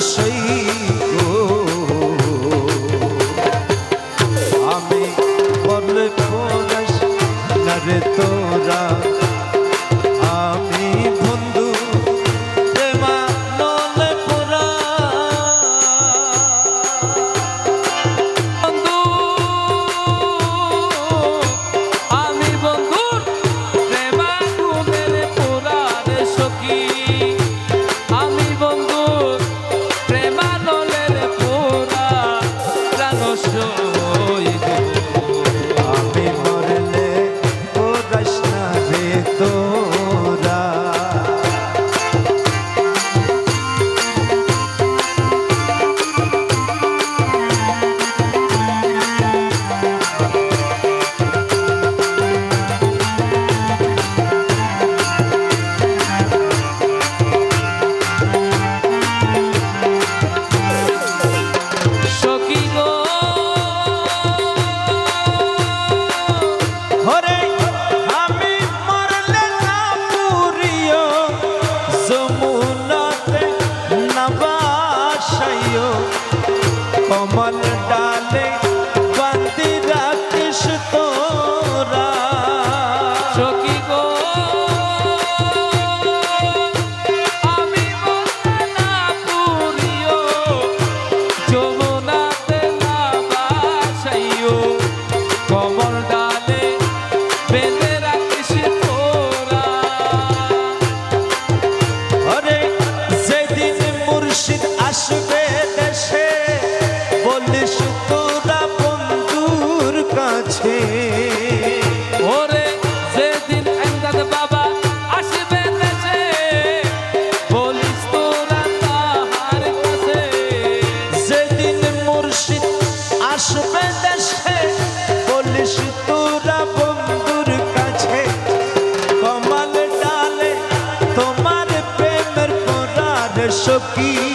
সেই গো। আমি বলে খোরাস না তোরা। বাসাইও কমল আছে। ওরে সেদিন বাবা আসবে দেশে, বলিস তোরা তাহার কাছে। যেদিন মুর্শিদ আসবে দেশে, বলিস তোরা বন্ধুর কাছে। কমাল ডালে তোমার প্রেমের পুরার সখী।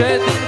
Yeah.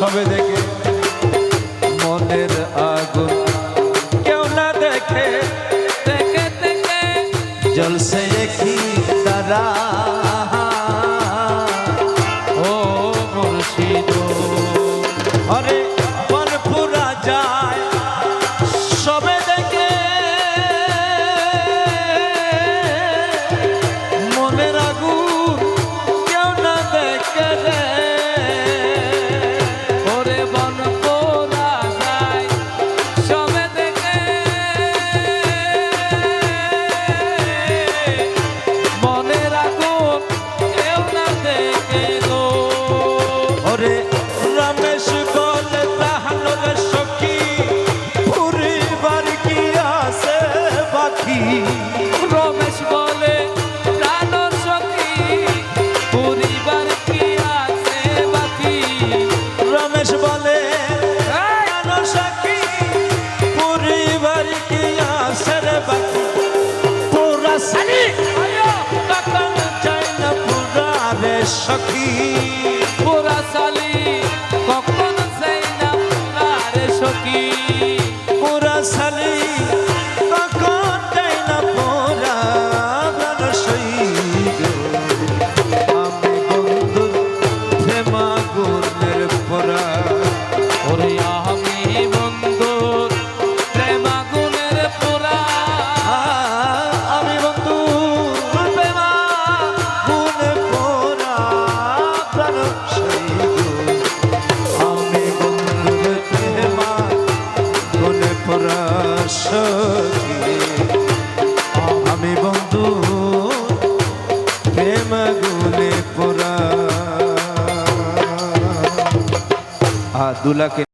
সবে দেখে মনের আগুন। কেউ না দেখে। দেখে দেখে। জলসে একই তারা। সখী। Abdullah que